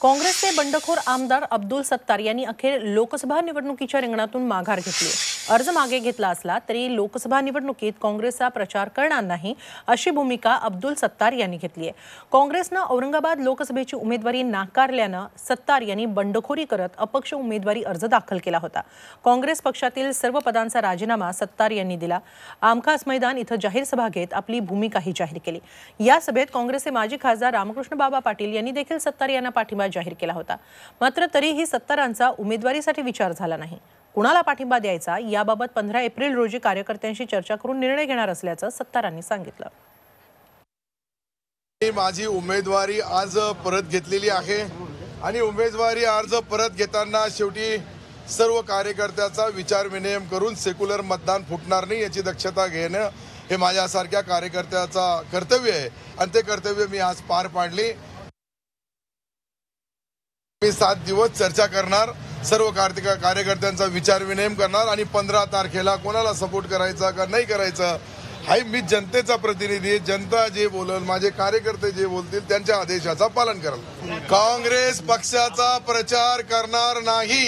काँग्रेसचे बंडखोर आमदार अब्दुल सत्तार यांनी अखेर लोकसभा निवडणुकीच्या रिंगणातून माघार घेतली. अर्ज मागे घेतला असला तरी लोकसभा निवडणुकीत काँग्रेसचा प्रचार करणार नाही अशी भूमिका अब्दुल सत्तार यांनी घेतली आहे. काँग्रेसनं औरंगाबाद लोकसभेची उमेदवारी नाकारल्यानं सत्तार यांनी बंडखोरी करत अपक्ष उमेदवारी अर्ज दाखल केला होता. काँग्रेस पक्षातील सर्व पदांचा राजीनामा सत्तार यांनी दिला. आमखास मैदान इथं जाहीर सभा घेत आपली भूमिकाही जाहीर केली. या सभेत काँग्रेसचे माजी खासदार रामकृष्ण बाबा पाटील यांनी देखील सत्तार यांना पाठिंबा जाहीर केला होता. मात्र तरीही सत्तारांचा उमेदवारीसाठी विचार झाला नाही. कुणाला पाठिंबा द्यायचा याबाबत पंधरा एप्रिल रोजी कार्यकर्त्यांशी चर्चा करून निर्णय घेणार असल्याचं सत्तारांनी सांगितलं. मी माझी उमेदवारी आज परत घेतलेली आहे आणि उमेदवारी अर्ज परत घेताना शेवटी सर्व कार्यकर्त्याचा विचार विनिमय करून सेक्युलर मतदान फुटणार नाही याची दक्षता घेणं हे माझ्यासारख्या कार्यकर्त्याचा कर्तव्य आहे. आणि ते कर्तव्य मी आज पार पाडले. मी सात दिवस चर्चा करणार सर्व कार्तिक कार्यकर्त्यांचा विचार विनिमय करणार आणि पंधरा तारखेला कोणाला सपोर्ट करायचा का नाही करायचं हाय मी जनतेचा प्रतिनिधी आहे. जनता जे बोलल माझे कार्यकर्ते जे बोलतील त्यांच्या आदेशाचा पालन करेल काँग्रेस पक्षाचा प्रचार करणार नाही